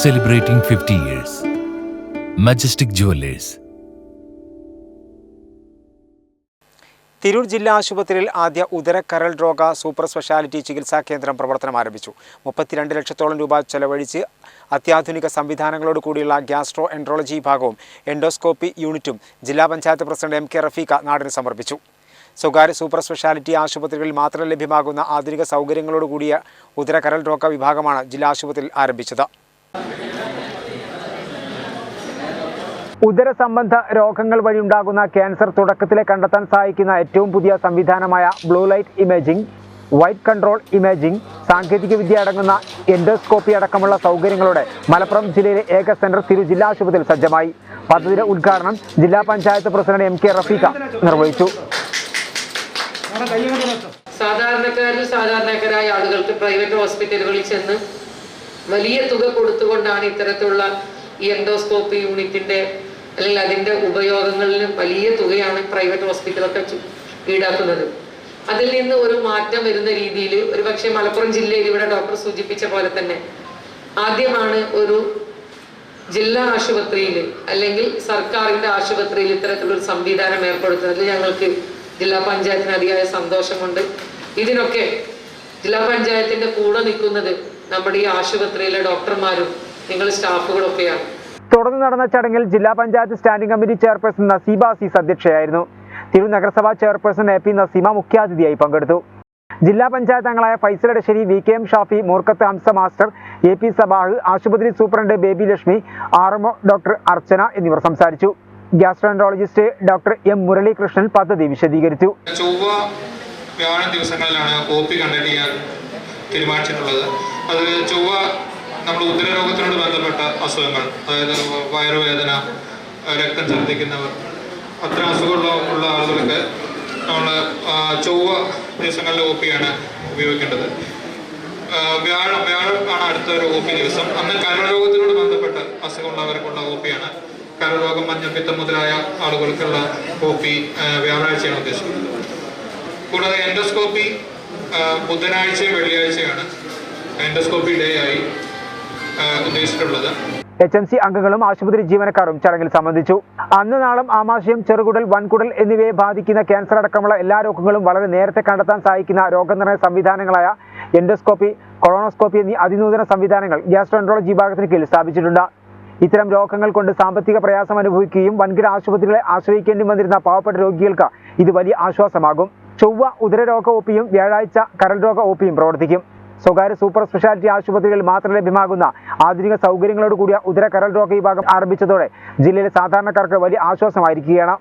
celebrating 50 years. Majestic Jewelers. Tirur ജില്ലാ ആശുപത്രിയിൽ ആദ്യ ഉദരക്കരൾ രോഗ സൂപ്പർ സ്പെഷ്യാലിറ്റി ചികിത്സാ കേന്ദ്രം പ്രവർത്തനം ആരംഭിച്ചു മുപ്പത്തിരണ്ട് ലക്ഷത്തോളം രൂപ ചെലവഴിച്ച് അത്യാധുനിക സംവിധാനങ്ങളോട് കൂടിയുള്ള ഗ്യാസ്ട്രോ എൻട്രോളജി വിഭാഗവും എൻഡോസ്കോപ്പി യൂണിറ്റും ജില്ലാ panchayat president M K Rafeeqa നാടിന് സമർപ്പിച്ചു സ്വകാര്യ സൂപ്പർ സ്പെഷ്യാലിറ്റി ആശുപത്രികളിൽ മാത്രം ലഭ്യമാകുന്ന ആധുനിക സൗകര്യങ്ങളോടുകൂടിയ ഉദരക്കരൾ രോഗ വിഭാഗമാണ് ജില്ലാ ആശുപത്രിയിൽ ആരംഭിച്ചത് ഉദര സംബന്ധ രോഗങ്ങൾ വഴിയുണ്ടാകുന്ന ക്യാൻസർ തുടക്കത്തിലെ കണ്ടെത്താൻ സഹായിക്കുന്ന ഏറ്റവും പുതിയ സംവിധാനമായ blue light imaging white control imaging സാങ്കേതിക വിദ്യ അടങ്ങുന്ന എൻഡോസ്കോപ്പി അടക്കമുള്ള സൗകര്യങ്ങളോടെ മലപ്പുറം ജില്ലയിലെ ഏക സെന്റർ തിരു ജില്ലാ ആശുപത്രിയിൽ സജ്ജമായി. പദ്ധതിയുടെ ഉദ്ഘാടനം ജില്ലാ panchayat president M K Rafeeqa നിർവഹിച്ചു. സാധാരണക്കാരിൽ സാധാരണക്കാരായ ആളുകൾക്ക് പ്രൈവറ്റ് ഹോസ്പിറ്റലുകളിൽ ചെന്ന് വലിയ തുക കൊടുത്തുകൊണ്ടാണ് ഇത്തരത്തിലുള്ള ഈ എൻഡോസ്കോപ്പി യൂണിറ്റിന്റെ അല്ലെങ്കിൽ അതിന്റെ ഉപയോഗങ്ങളിൽ വലിയ തുകയാണ് പ്രൈവറ്റ് ഹോസ്പിറ്റലൊക്കെ ഈടാക്കുന്നത്. അതിൽ നിന്ന് ഒരു മാറ്റം വരുന്ന രീതിയിൽ ഒരു പക്ഷേ മലപ്പുറം ജില്ലയിൽ ഇവിടെ ഡോക്ടർ സൂചിപ്പിച്ച പോലെ തന്നെ ആദ്യമാണ് ഒരു ജില്ലാ ആശുപത്രിയിൽ അല്ലെങ്കിൽ സർക്കാരിന്റെ ആശുപത്രിയിൽ ഇത്തരത്തിലൊരു സംവിധാനം ഏർപ്പെടുത്തുന്നതിൽ ഞങ്ങൾക്ക് ജില്ലാ പഞ്ചായത്തിന് അതിയായ സന്തോഷമുണ്ട്. ഇതിനൊക്കെ ജില്ലാ പഞ്ചായത്തിന്റെ കൂടെ നിൽക്കുന്നത് നമ്മുടെ ഈ ആശുപത്രിയിലെ ഡോക്ടർമാരും നിങ്ങൾ സ്റ്റാഫുകളൊക്കെയാണ് തുടർന്ന് നടന്ന ചടങ്ങിൽ ജില്ലാ panchayat standing committee chairperson Naseeba Azeez അധ്യക്ഷയായിരുന്നു. തിരു നഗരസഭാ ചെയർപേഴ്സൺ എ പി നസീമ മുഖ്യാതിഥിയായി പങ്കെടുത്തു. ജില്ലാ പഞ്ചായത്ത് അംഗങ്ങളായ Faisal Adasseri V K M Shafi Moorkkath Hamsa master A P Sabah ആശുപത്രി superintendent Baby Lakshmi R MO doctor Archana എന്നിവർ സംസാരിച്ചു. ഗ്യാസ്ട്രോൻട്രോളജിസ്റ്റ് ഡോക്ടർ എം മുരളീകൃഷ്ണൻ പദ്ധതി വിശദീകരിച്ചു. ചൊവ്വ വ്യാഴം ദിവസങ്ങളിലാണ് ഒ പി ചെയ്യാൻ തീരുമാനിച്ചിട്ടുള്ളത്. അത് ചൊവ്വ നമ്മൾ ഉദരരോഗത്തിനോട് ബന്ധപ്പെട്ട അസുഖങ്ങൾ അതായത് വയറുവേദന രക്തം ഛർദ്ദിക്കുന്നവർ അത്തരം അസുഖമുള്ള ഉള്ള ആളുകൾക്ക് നമ്മൾ ചൊവ്വ ദിവസങ്ങളിലെ ഒ പിയാണ് ഉപയോഗിക്കേണ്ടത്. വ്യാഴം വ്യാഴം ആണ് അടുത്ത ഒരു ഒ പി ദിവസം. അന്ന് കരരോഗത്തിനോട് ബന്ധപ്പെട്ട അസുഖമുള്ളവർക്കുള്ള ഒ പിയാണ് കരളരോഗം മഞ്ഞപ്പിത്തം മുതലായ ആളുകൾക്കുള്ള ഒ പി വ്യാഴാഴ്ചയാണ് ഉദ്ദേശിക്കുന്നത്. കൂടാതെ എൻഡോസ്കോപ്പി ബുധനാഴ്ചയും വെള്ളിയാഴ്ചയാണ്. എൻഡോസ്കോപ്പി ഡേ ആയി. എച്ച് എം സി അംഗങ്ങളും ആശുപത്രി ജീവനക്കാരും ചടങ്ങിൽ സംബന്ധിച്ചു. അന്ന് നാളം ആമാശയം ചെറുകുടൽ വൻകുടൽ എന്നിവയെ ബാധിക്കുന്ന ക്യാൻസർ അടക്കമുള്ള എല്ലാ രോഗങ്ങളും വളരെ നേരത്തെ കണ്ടെത്താൻ സഹായിക്കുന്ന രോഗനിർണയ സംവിധാനങ്ങളായ എൻഡോസ്കോപ്പി കൊളോണോസ്കോപ്പി എന്നീ അതിനൂതന സംവിധാനങ്ങൾ ഗ്യാസ്ട്രോൻട്രോളജി വിഭാഗത്തിന് കീഴിൽ സ്ഥാപിച്ചിട്ടുണ്ട്. ഇത്തരം രോഗങ്ങൾ കൊണ്ട് സാമ്പത്തിക പ്രയാസം അനുഭവിക്കുകയും വൻകിട ആശുപത്രികളെ ആശ്രയിക്കേണ്ടി വന്നിരുന്ന പാവപ്പെട്ട രോഗികൾക്ക് ഇത് വലിയ ആശ്വാസമാകും. ചൊവ്വ ഉദരരോഗ ഒപിയും വ്യാഴാഴ്ച കരൾ രോഗ ഒപിയും പ്രവർത്തിക്കും. സ്വകാര്യ സൂപ്പർ സ്പെഷ്യാലിറ്റി ആശുപത്രികളിൽ മാത്രം ലഭ്യമാകുന്ന ആധുനിക സൗകര്യങ്ങളോട് കൂടിയ ഉദര കരൾ രോഗ വിഭാഗം ആരംഭിച്ചതോടെ ജില്ലയിലെ സാധാരണക്കാർക്ക് വലിയ ആശ്വാസമായിരിക്കുകയാണ്.